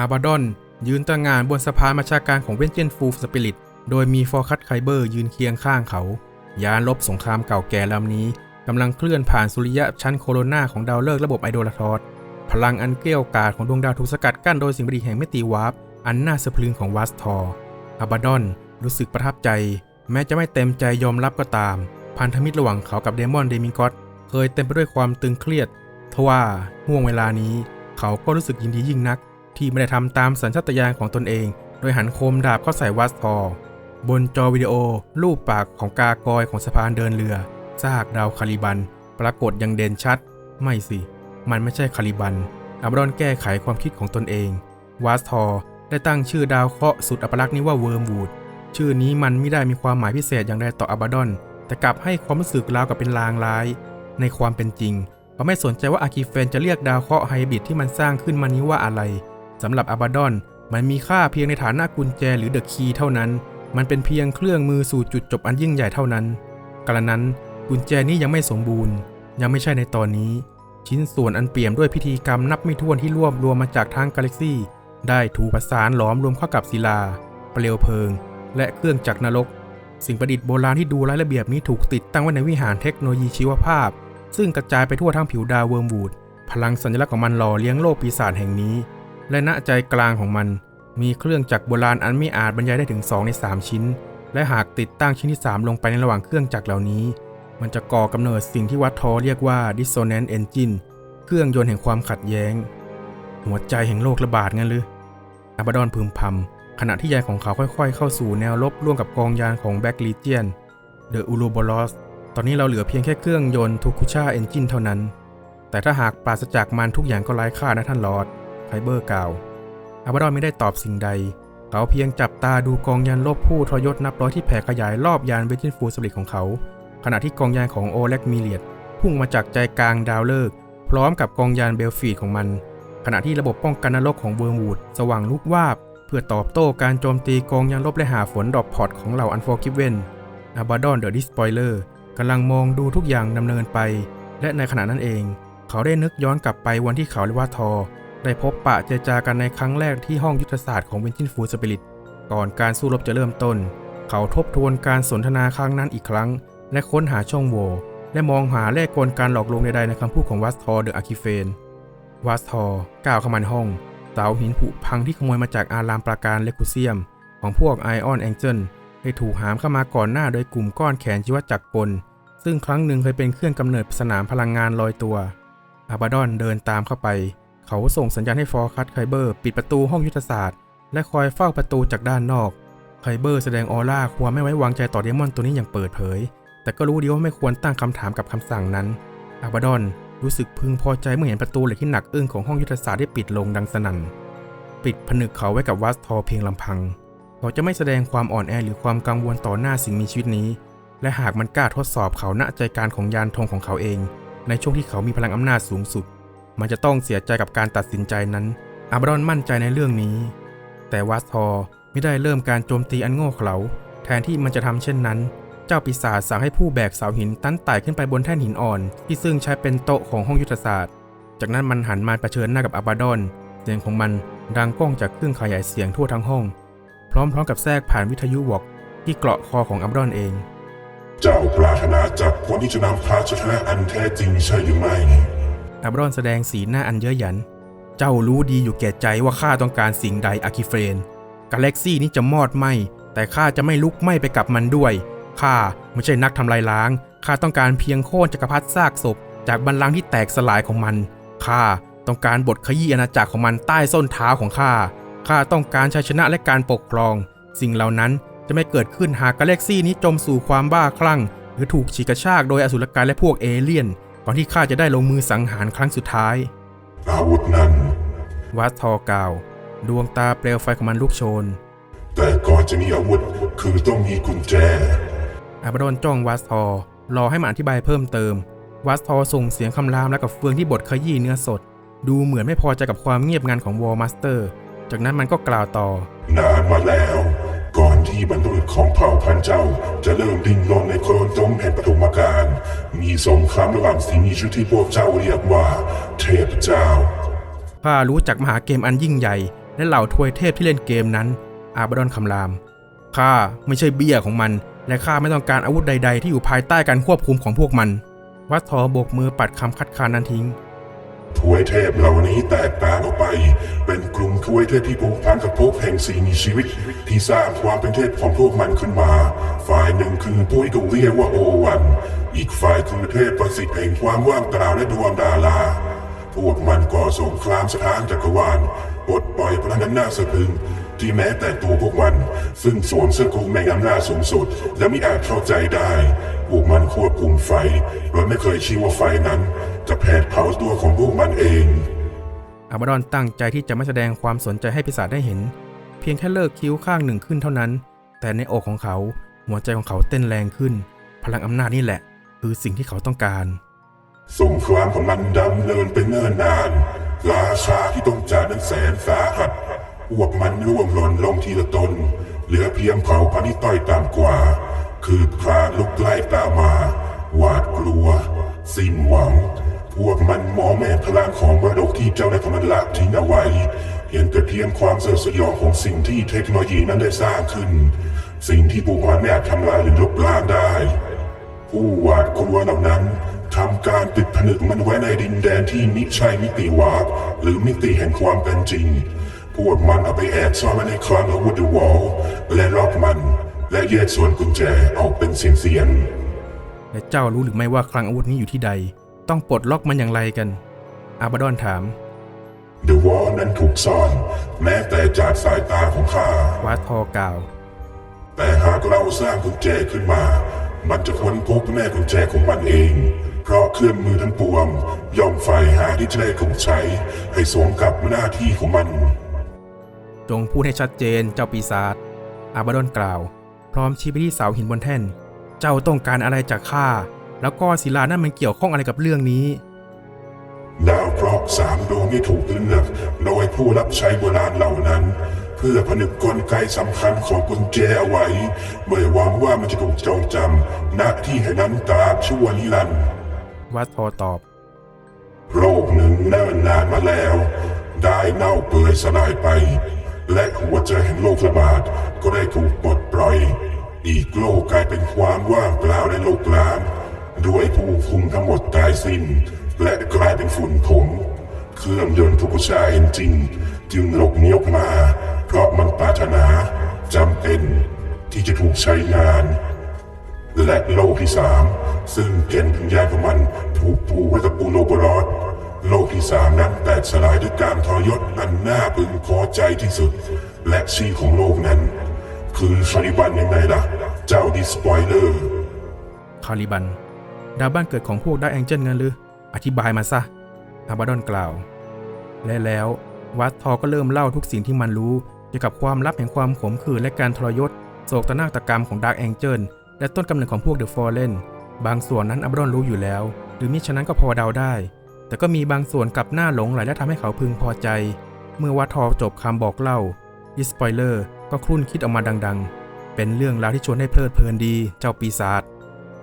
อาบาดอน ยืนตระหงานบนสะพานบัญชาการของเวนเจนฟูสปิริต โดยมีฟอร์คัตไคเบอร์ยืนเคียงข้างเขา ยานลบสงครามเก่าแก่ลำนี้กำลังเคลื่อนผ่านสุริยะชั้นโคโรนาของดาวฤกษ์ระบบไอโดลทอสพลังอันเกลี้ยวกาดของดวงดาวถูกสกัดกั้นโดยสิ่งประดิษฐ์แห่งมิติวาร์ปอันน่าสะพรึงของวัสทอร์อาบาดอนรู้สึกประทับใจ แม้จะไม่เต็มใจยอมรับก็ตาม พันธมิตรระหว่างเขากับเดมอนเดมิงกอตเคยเต็มไปด้วยความตึงเครียด ทว่าห่วงเวลานี้ เขาก็รู้สึกยินดียิ่งนัก ที่ไม่ได้ทำตามสัญชาตญาณของตนเอง โดยหันโคมดาบเข้าใส่วัสทอร์บนจอวิดีโอ รูปปากของกากอยของสะพานเดินเรือ ซากดาวคาริบัน ปรากฏอย่างเด่นชัด ไม่สิ มันไม่ใช่คาริบันอับรอนแก้ไขความคิดของตนเองวาสทอร์ได้ตั้งชื่อดาวเคราะห์สุดอัปลักษณ์นี้ว่าเวิร์มวูดชื่อนี้มันไม่ได้มีความหมายพิเศษอย่างใดต่ออับดอน แต่กลับให้ความรู้สึกราวกับเป็นลางร้าย ในความเป็นจริงเขาไม่สนใจว่าอาคิเฟนจะเรียกดาวเคราะห์ไฮบริดที่มันสร้างขึ้นมานี้ว่าอะไร สำหรับอับาดอนมันมีค่าเพียงในฐานะกุญแจหรือเดอะคีย์เท่านั้น มันเป็นเพียงเครื่องมือสู่จุดจบอันยิ่งใหญ่เท่านั้น กระนั้นกุญแจนี้ยังไม่สมบูรณ์ ยังไม่ใช่ในตอนนี้ ชิ้นส่วนอันเปี่ยมด้วยพิธีกรรมนับไม่ถ้วนที่รวบรวมมาจากทางกาแล็กซี่ ได้ถูกประสานหลอมรวมเข้ากับศิลา เปลวเพลิง และเครื่องจักรนรก สิ่งประดิษฐ์โบราณที่ดูไร้ระเบียบนี้ถูกติดตั้งไว้ในวิหารเทคโนโลยีชีวภาพ ซึ่งกระจายไปทั่วทั้งผิวดาวเวิร์มวูดพลังสัญลักษณ์ของมันหล่อเลี้ยงโลกปีศาจแห่งนี้ และณใจกลางของมัน มีเครื่องจักรโบราณอันไม่อาจบรรยายได้ถึง 2 ใน 3 ชิ้น และหากติดตั้งชิ้นที่ 3 ลงไปในระหว่างเครื่องจักรเหล่านี้ มันจะก่อกำเนิดสิ่งที่วัดทอเรียกว่า dissonance engine เครื่องยนต์แห่งความขัดแย้ง หัวใจแห่งโลกระบาดงั้นหรืออาบดอนพึมพำขณะที่ยานของเขาค่อยๆ เข้าสู่แนวรบร่วมกับกองยานของแบ็กลีเจียนเดอะอูโรบอลอสตอนนี้เราเหลือเพียงแค่เครื่องยนต์ทูคุชาเอนจินเท่านั้น แต่ถ้าหากปราศจากมันทุกอย่างก็ไร้ค่านะท่านลอร์ด ไคเบอร์กล่าวอาบาดอนไม่ได้ตอบสิ่งใด เขาเพียงจับตาดูกองยานลบผู้ทรยศนับร้อยที่แผ่ขยายรอบยานเวจินฟูสลิกของเขา ขณะที่กองยานของโอเล็กมิเลียดพุ่งมาจากใจกลางดาวฤกษ์พร้อมกับกองยานเบลฟีดของมัน ขณะที่ระบบป้องกันนรกของเวิร์มวูดสว่างลุกวาบ เพื่อตอบโต้การโจมตีกองยานลบและหาฝนดรอปพอตของเหล่าอันฟอร์กิเวนอาบาดอนเดอะดิสปอยเลอร์กำลังมองดูทุกอย่างดำเนินไป และในขณะนั้นเอง เขาได้นึกย้อนกลับไปวันที่เขาและว่าทอ ได้พบปะเจรจากันในครั้งแรกที่ห้องยุทธศาสตร์ของเวนจินฟูสปิริตก่อนการสู้รบจะเริ่มต้น เขาทบทวนการสนทนาครั้งนั้นอีกครั้ง และค้นหาช่องโหว่และมองหาแลกกลการหลอกลวงใดๆในคำพูดของวัสทอเดอะอาคิเฟนวัสทอก้าวเข้ามาในห้องเสาหินผุพังที่ขโมยมาจากอารามปราการเลคูเซียม ของพวกไอออนแองเจิลได้ถูกหามเข้ามาก่อนหน้าโดยกลุ่มก้อนแขนชีวจักรกล ซึ่งครั้งหนึ่งเคยเป็นเครื่องกำเนิดสนามพลังงานลอยตัวอาบาดอนเดินตามเข้าไป เขาส่งสัญญาณให้ฟอร์คัตไคเบอร์ปิดประตูห้องยุทธศาสตร์ และคอยเฝ้าประตูจากด้านนอกไคเบอร์แสดงออร่าความไม่ไว้วางใจต่อเดมอนตัวนี้อย่างเปิดเผย แต่ก็รู้ดีว่าไม่ควรตั้งคำถามกับคำสั่งนั้นอาบาดอนรู้สึกพึงพอใจเมื่อเห็นประตูเหล็กที่หนักอึ้งของห้องยุทธศาสตร์ได้ปิดลงดังสนั่น ปิดผนึกเขาไว้กับวัสทอเพียงลำพัง เขาจะไม่แสดงความอ่อนแอหรือความกังวลต่อหน้าสิ่งมีชีวิตนี้ และหากมันกล้าทดสอบเขาณใจการของยานธงของเขาเอง ในช่วงที่เขามีพลังอำนาจสูงสุด มันจะต้องเสียใจกับการตัดสินใจนั้นอาบาดอนมั่นใจในเรื่องนี้ แต่วัสทอไม่ได้เริ่มการโจมตีอันโง่เขลา แทนที่มันจะทำเช่นนั้น เจ้าปีศาจสั่งให้ผู้แบกเสาหินตั้นไต่ขึ้นไปบนแท่นหินอ่อน ที่ซึ่งใช้เป็นโต๊ะของห้องยุทธศาสตร์ จากนั้นมันหันมาเผชิญหน้ากับอาบาดอน เสียงของมันดังก้องจากเครื่องขยายเสียงทั่วทั้งห้อง พร้อมๆกับแทรกผ่านวิทยุวอกที่เกราะคอของอาบาดอนเอง เจ้าปรารถนาจับคนที่จะนำพาชนะอันแท้จริงใช่หรือไม่ อาบาดอนแสดงสีหน้าอันเย้ยหยัน เจ้ารู้ดีอยู่แก่ใจว่าข้าต้องการสิ่งใดอาคิเฟรนกาแล็กซี่นี้จะมอดไหม แต่ข้าจะไม่ลุกไหมไปกับมันด้วย ข้าไม่ใช่นักทำลายล้าง ข้าต้องการเพียงโค่นจักรพรรดิซากศพ จากบัลลังก์ที่แตกสลายของมัน ข้าต้องการบทขยี้อาณาจักรของมันใต้ส้นเท้าของข้า ข้าต้องการชัยชนะและการปกครอง สิ่งเหล่านั้นจะไม่เกิดขึ้นหากกาแล็กซี่นี้จมสู่ความบ้าคลั่ง หรือถูกฉีกกระชากโดยอสุรกายและพวกเอเลี่ยน ก่อนที่ข้าจะได้ลงมือสังหารครั้งสุดท้ายอาวุธนั้นวัดทอกล่าว ดวงตาเปลวไฟของมันลุกโชน แต่ก่อนจะมีอาวุธคือต้องมีกุญแจอาบาดอนจ้องวัสทอ รอให้มันอธิบายเพิ่มเติม วัสทอส่งเสียงคำรามและกับเฟืองที่บดขยี้เนื้อสด ดูเหมือนไม่พอใจกับความเงียบงันของวอลมาสเตอร์ จากนั้นมันก็กล่าวต่อนานมาแล้ว ก่อนที่บรรพบุรุษของเผ่าพันธุ์เจ้า จะเริ่มดิ้นรนในโคลนตมแห่งปฐมกาลมีสงครามระหว่างสิ่งมีชีวิตที่พวกเจ้าเรียกว่า เทพเจ้าข้ารู้จักมหาเกมอันยิ่งใหญ่ และเหล่าทวยเทพที่เล่นเกมนั้น อาบดอนคำรามข้าไม่ใช่เบี้ยของมัน และข้าไม่ต้องการอาวุธใด ๆ ที่อยู่ภายใต้การควบคุมของพวกมัน วัดทอโบกมือปัดคำคัดค้านนั้นทิ้ง ทวยเทพเหล่านี้แตกต่างออกไป เป็นกลุ่มทวยเทพที่ผูกพันกับภพแห่งสิ่งมีชีวิต ที่สร้างความเป็นเทพของพวกมันขึ้นมา ฝ่ายหนึ่งคือผู้ที่ถูกเรียกว่าโอวัน อีกฝ่ายคือเทพประสิทธิ์แห่งความว่างเปล่าและดวงดาราพวกมันก่อสงครามสถานจักรวาลปลดปล่อยพลังงานน่าสะพรึงที่แม้แต่ตัวพวกมัน ซึ่งสวมเสื้อคลุมแห่งอำนาจสูงสุด และไม่อาจเข้าใจได้ พวกมันควบคุมไฟโดยไม่เคยชี้ว่าไฟนั้น จะแผดเผาตัวของพวกมันเองอาบาดอนตั้งใจที่จะไม่แสดงความสนใจให้ปีศาจได้เห็น เพียงแค่เลิกคิ้วข้างหนึ่งขึ้นเท่านั้น แต่ในอกของเขาหัวใจของเขาเต้นแรงขึ้น พลังอำนาจนี่แหละ คือสิ่งที่เขาต้องการสงครามของมันดำเนินไปเนิ่นนานราชาที่ต้องจ่ายนั้นแสนสาหัสพวกมันร่วงหล่นลงทีละตน เหลือเพียงเผ่าพันธุ์ที่ต้อยต่ำกว่า คือคลานลุกไล่ตามมา หวาดกลัว สิ้นหวัง พวกมันมองไม่พลังของมรดกที่เจ้าในายของมันละทิ้งเอาไว้ เห็นแต่เพียงความเสื่อมสยองของสิ่งที่เทคโนโลยีนั้นได้สร้างขึ้น สิ่งที่พวกมันไม่อาจทำลายหรือลบล้างได้ ผู้หวาดกลัวเหล่านั้นทำการปิดผนึกมันไว้ในดินแดนที่มิใช่มิติวาร์ปหรือมิติแห่งความเป็นจริง พวกมันเอาไปแอบซ่อนไว้ในคลังอาวุธวอลและล็อกมัน และแยกส่วนกุญแจออกเป็นเสียงและเจ้ารู้หรือไม่ว่าคลังอาวุธนี้อยู่ที่ใด ต้องปลดล็อกมันอย่างไรกัน อาบาดอนถามๆเดอะวอลนั้นถูกซ่อน แม้แต่จากสายตาของข้าวัดทอกล่าว แต่หากเราสร้างกุญแจขึ้นมา มันจะค้นพบแม่กุญแจของมันเอง เพราะเครื่องมือทั้งปวงย่อมใฝ่หาที่จะได้ถูกใช้ ให้สมกับหน้าที่ของมัน จงพูดให้ชัดเจนเจ้าปีศาจอาบาดอนกล่าว พร้อมชี้ไปที่เสาหินบนแท่น เจ้าต้องการอะไรจากข้า แล้วก็ศิลานั่นมันเกี่ยวข้องอะไรกับเรื่องนี้ ดาวเคราะห์สามดวงที่ถูกเลือกโดยผู้รับใช้โบราณเหล่านั้น เพื่อผนึกกลไกสำคัญของกุญแจเอาไว้เมื่อหวังว่ามันจะถูกจองจำณที่แห่งนั้นตราบชั่วนิรันดร์วัดทอตอบ โรคหนึ่งเนิ่นนานมาแล้ว ได้เน่าเปื่อยสลายไป และหัวใจแห่งโรคระบาดก็ได้ถูกปลดปล่อย อีกโลกกลายเป็นความว่างเปล่าและโลกล้าง ด้วยผู้คุมทั้งหมดตายสิ้น และกลายเป็นฝุ่นผงเครื่องยนต์ทุกชาเอนจินจึงหลบหนีออกมา เพราะมันปรารถนาจำเป็นที่จะถูกใช้งาน และโลกที่สามซึ่งเกณฑ์พิญญาณของมันถูกผูไว้กับปูโรบรอดโลกที่สามนั้นแตกสลายด้วยการทรยศอันน่าพึงพอใจที่สุด และชื่อของโลกนั้น คือคาริบันยังไงล่ะ เจ้าดิสปอยเลอร์คาริบัน ดาวบ้านเกิดของพวกดาร์แองเจิลงั้นหรือ อธิบายมาซะอาบาดอนกล่าว และแล้ววัดทอก็เริ่มเล่าทุกสิ่งที่มันรู้เกี่ยวกับความลับแห่งความขมขื่นและการทรยศโศกนาฏกรรมของดาร์แองเจิลและต้นกำเนิดของพวกเดอะฟอร์เรนบางส่วนนั้นอาบาดอนรู้อยู่แล้ว หรือมิฉะนั้นก็พอเดาได้ แต่ก็มีบางส่วนกลับหน้าหลงไหลและทำให้เขาพึงพอใจ เมื่อวัดทอจบคำบอกเล่าดิสปอยเลอร์ก็ครุ่นคิดออกมาดัง ๆ เป็นเรื่องราวที่ชวนให้เพลิดเพลินดี เจ้าปีศาจ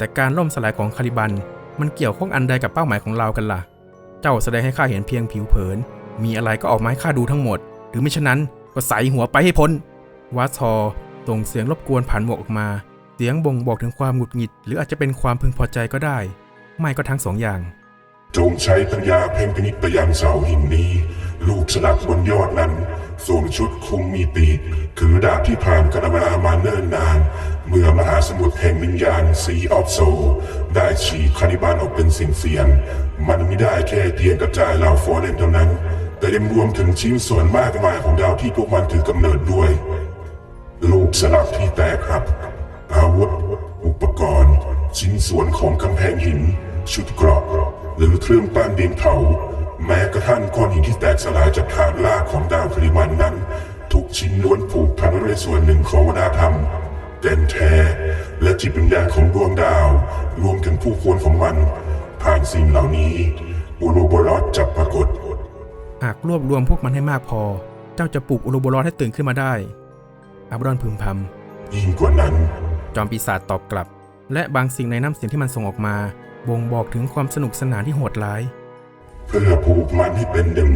แต่การล่มสลายของคาริบัน มันเกี่ยวข้องอันใดกับเป้าหมายของเรากันล่ะ เจ้าแสดงให้ข้าเห็นเพียงผิวเผิน มีอะไรก็ออกมาให้ข้าดูทั้งหมด หรือไม่ฉะนั้นก็ใส่หัวไปให้พ้นวัดทอส่งเสียงรบกวนผ่านหมวกออกมา เสียงบ่งบอกถึงความหงุดหงิด หรืออาจจะเป็นความพึงพอใจก็ได้ ไม่ก็ทั้งสองอย่าง จงใช้ปัญญาเพ่งพินิจไปยังเสาหินนี้ ลูกสลักบนยอดนั้น สวมชุดคลุมมีปีกถือดาบที่ผ่านกระเวลามาเนิ่นนาน เมื่อมหาสมุทรแห่งวิญญาณซีออฟโซ ได้ฉีกคานิบาลออกเป็นสิ่งเสียงมันไม่ได้แค่เตียงกระจายเหล่าฟอร์เรนเท่านั้น แต่ยังรวมถึงชิ้นส่วนมากมายของดาวที่พวกมันถือกำเนิดด้วย ลูกสลักที่แตกหักอาวุธ อุปกรณ์ ชิ้นส่วนของกำแพงหิน ชุดเกราะหรือเครื่องปั้นดินเผาแม้กระทั่งก้อนหินที่แตกสลายจากฐานรากของดาว ชิ้นล้วนผูกพันด้วยส่วนหนึ่งของวัฒนธรรมเด่นแท้และจิตวิญญาณของดวงดาว รวมถึงผู้คนของมัน ผ่านสิ่งเหล่านี้อุโรบรอดจะปรากฏ หากรวบรวมพวกมันให้มากพอ เจ้าจะปลุกอุโรโบรอสให้ตื่นขึ้นมาได้อาบาดอนพึมพำยิ่งกว่านั้น จอมปีศาจตอบกลับ และบางสิ่งในน้ำเสียงที่มันส่งออกมาบ่งบอกถึงความสนุกสนานที่โหดร้าย เพื่อผูกมันให้เป็นหนึ่ง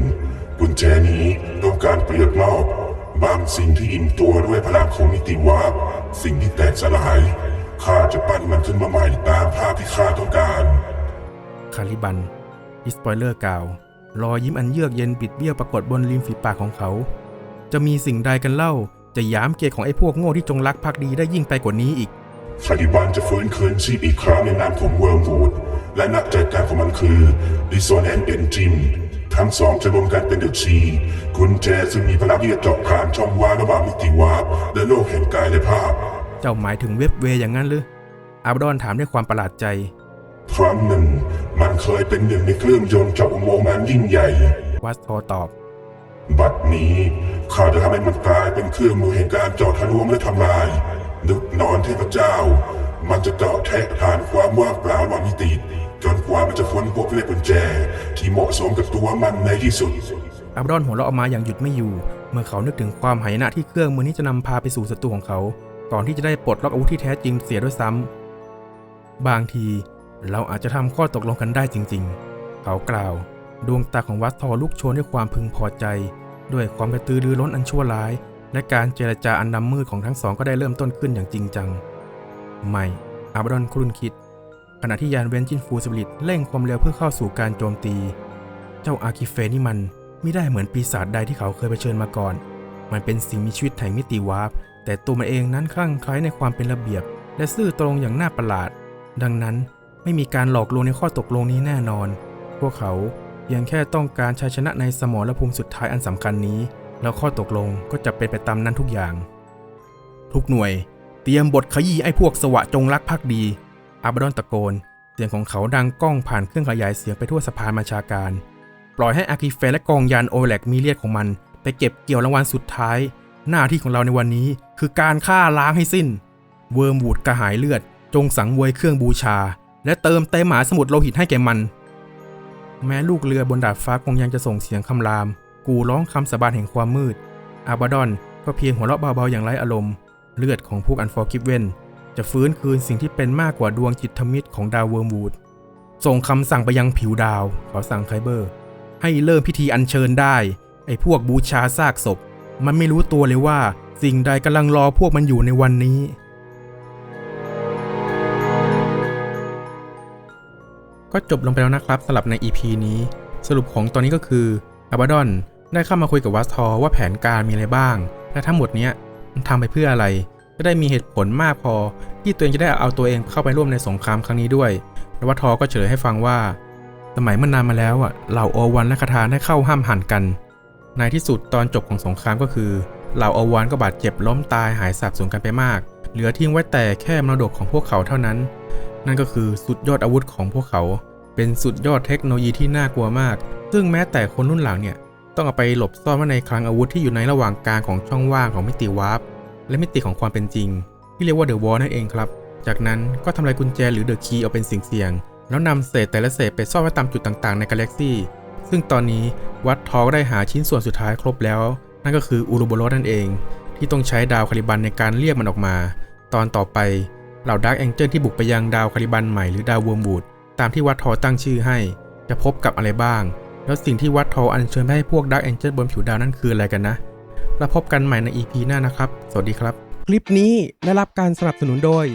กุญแจนี้ต้องการเปรียบรอบ บางสิ่งที่อิ่มตัวด้วยพลังของมิติวาบสิ่งที่แตกสลายข้าจะปั้นมันขึ้นมาใหม่ตามภาพที่ข้าต้องการ คาริบันดิสปอยเลอร์กล่าว รอยยิ้มอันเยือกเย็นบิดเบี้ยวปรากฏบนริมฝีปากของเขา จะมีสิ่งใดกันเล่า จะหยามเกียรติของไอ้พวกโง่ที่จงรักภักดีได้ยิ่งไปกว่านี้อีกคาริบันจะฟื้นคืนชีพอีกครั้งในนามของเวิร์มวูดและนักจัดการของมันคือดิโซแนนเอนจิม ทั้งสองจะรวมกันเป็นเดอะชีกุญแจซึ่งมีพลังที่จะเจาะผ่านช่องว่างระหว่างมิติวาบและโลกแห่งกายและภาพ เจ้าหมายถึงเว็บเวย์อย่างนั้นหรืออาบดอนถามด้วยความประหลาดใจ ครั้งหนึ่ง มันเคยเป็นหนึ่งในเครื่องยนต์เจาะอุโมงค์อันยิ่งใหญ่ วัสทอตอบ บัดนี้ข้าจะทำให้มันกลายเป็นเครื่องมือแห่งการเจาะทะลวงและทำลายนึกนอนเทพเจ้า มันจะเจาะแทะฐานความว่างเปล่าระหว่างมิติจนกว่า มันจะค้นพบเลขกุญแจ ที่เหมาะสมกับตัวมันในที่สุดอับดอนหัวเราะออกมาอย่างหยุดไม่อยู่ เมื่อเขานึกถึงความหายนะที่เครื่องมือนี้จะนำพาไปสู่ศัตรูของเขา ก่อนที่จะได้ปลดล็อกอาวุธที่แท้จริงเสียด้วยซ้ำบางทีเราอาจจะทำข้อตกลงกันได้จริง ๆ เขากล่าว ดวงตาของวัสทอลุกโชนด้วยความพึงพอใจ ด้วยความกระตือรือร้นอันชั่วร้าย และการเจรจาอันดำมืดของทั้งสองก็ได้เริ่มต้นขึ้นอย่างจริงจัง ไม่อับดอนครุ่นคิด ขณะที่ยานเวนจินฟูสปิริตเร่งความเร็วเพื่อเข้าสู่การโจมตี เจ้าอาคิเฟนี่มันไม่ได้เหมือนปีศาจใดที่เขาเคยเผชิญมาก่อน มันเป็นสิ่งมีชีวิตแห่งมิติวาร์ปแต่ตัวมันเองนั้นคลั่งไคล้ในความเป็นระเบียบ และซื่อตรงอย่างน่าประหลาด ดังนั้นไม่มีการหลอกลวงในข้อตกลงนี้แน่นอน พวกเขาเพียงแค่ต้องการชัยชนะในสมรภูมิสุดท้ายอันสำคัญนี้ แล้วข้อตกลงก็จะเป็นไปตามนั้นทุกอย่าง ทุกหน่วย เตรียมบทขยี้ไอ้พวกสวะจงรักภักดี อาบดอนตะโกน เสียงของเขาดังก้องผ่านเครื่องขยายเสียงไปทั่วสภาบัชาการ ปล่อยให้อาคิเฟและกองยานโอแลกมีเลียดของมัน ไปเก็บเกี่ยวรางวัลสุดท้าย หน้าที่ของเราในวันนี้คือการฆ่าล้างให้สิ้น เวิร์มวูดกระหายเลือด จงสังเวยเครื่องบูชา และเติมเต็มหมาสมุทรโลหิตให้แก่มัน แม้ลูกเรือบนดาดฟ้าคงยังจะส่งเสียงคำราม กูร้องคำสาบานแห่งความมืดอาบาดอนก็เพียงหัวเราะเบาๆอย่างไร้อารมณ์ เลือดของพวกอันฟอร์กิฟเวน จะฟื้นคืนสิ่งที่เป็นมากกว่าดวงจิตมิตรของดาวเวิร์มวูด ส่งคำสั่งไปยังผิวดาวเขาสั่งไคเบอร์ ให้เริ่มพิธีอัญเชิญได้ ไอ้พวกบูชาซากศพ มันไม่รู้ตัวเลยว่า สิ่งใดกำลังรอพวกมันอยู่ในวันนี้ ก็จบลงไปแล้วนะครับสำหรับใน EP นี้ สรุปของตอนนี้ก็คืออาบาดอนได้เข้ามาคุยกับวัสทอว่าแผนการมีอะไรบ้าง และทั้งหมดเนี้ยมันทำไปเพื่ออะไร จะได้มีเหตุผลมากพอ ที่ตัวเองจะได้เอาตัวเองเข้าไปร่วมในสงครามครั้งนี้ด้วยแล้ววัทอก็เฉลยให้ฟังว่า สมัยเมื่อนานมาแล้วอะเหล่าโอวันและคาทาได้เข้าห้ามหันกัน ในที่สุดตอนจบของสงครามก็คือ เหล่าโอวันก็บาดเจ็บล้มตายหายสาบสูญกันไปมาก เหลือทิ้งไว้แต่แค่มรดกของพวกเขาเท่านั้น นั่นก็คือสุดยอดอาวุธของพวกเขา เป็นสุดยอดเทคโนโลยีที่น่ากลัวมาก ซึ่งแม้แต่คนรุ่นหลังเนี่ยต้องเอาไปหลบซ่อนไว้ในคลังอาวุธที่อยู่ในระหว่างกลางของช่องว่างของมิติวาร์ป และมิติของความเป็นจริง ที่เรียกว่าเดอะวอลนั่นเองครับ จากนั้นก็ทำลายกุญแจหรือเดอะคีย์เอาเป็นสิ่งเสี่ยง แล้วนำเศษแต่ละเศษไปซ่อนไว้ตามจุดต่างๆในกาแล็กซี่ซึ่งตอนนี้วัดทอกได้หาชิ้นส่วนสุดท้ายครบแล้ว นั่นก็คืออูรูโบโรสนั่นเอง ที่ต้องใช้ดาวคาริบันในการเรียกมันออกมา ตอนต่อไปเหล่าดาร์กแองเจิลที่บุกไปยังดาวคาริบันใหม่หรือดาวเวิร์มบูดตามที่วัดทอตั้งชื่อให้ จะพบกับอะไรบ้าง แล้วสิ่งที่วัดทออัญเชิญไปให้พวกดาร์กแองเจิลบนผิวดาวนั่นคืออะไรกันนะ แล้วพบกันใหม่ใน EP หน้านะครับ สวัสดีครับ คลิปนี้ได้รับการสนับสนุนโดย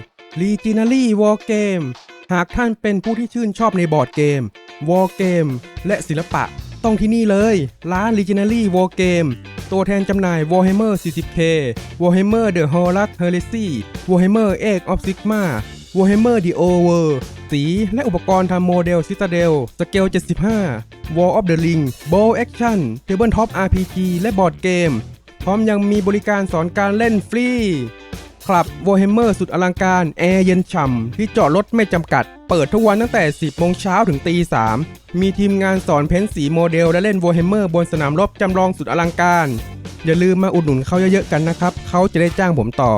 Legendary War Game หากท่านเป็นผู้ที่ชื่นชอบในบอร์ดเกม War Game และศิลปะ ต้องที่นี่เลยร้าน Legendary War Game ตัวแทนจำหน่าย Warhammer 40k Warhammer The Horus Heresy Warhammer Age of Sigma Warhammer The Over สีและอุปกรณ์ทำโมเดล Citadel สเกล 75 War of the Ring Bow Action Tabletop RPG และบอร์ดเกม พร้อมยังมีบริการสอนการเล่นฟรี คลับโวเฮมเมอร์สุดอลังการ แอร์เย็นฉ่ำ ที่จอดรถไม่จำกัด เปิดทุกวันตั้งแต่ 10โมงเช้าถึงตี3มีทีมงานสอนเพ้นสีโมเดล และเล่นโวเฮมเมอร์บนสนามรบจำลองสุดอลังการ อย่าลืมมาอุดหนุนเขาเยอะๆกันนะครับ เขาจะได้จ้างผมต่อ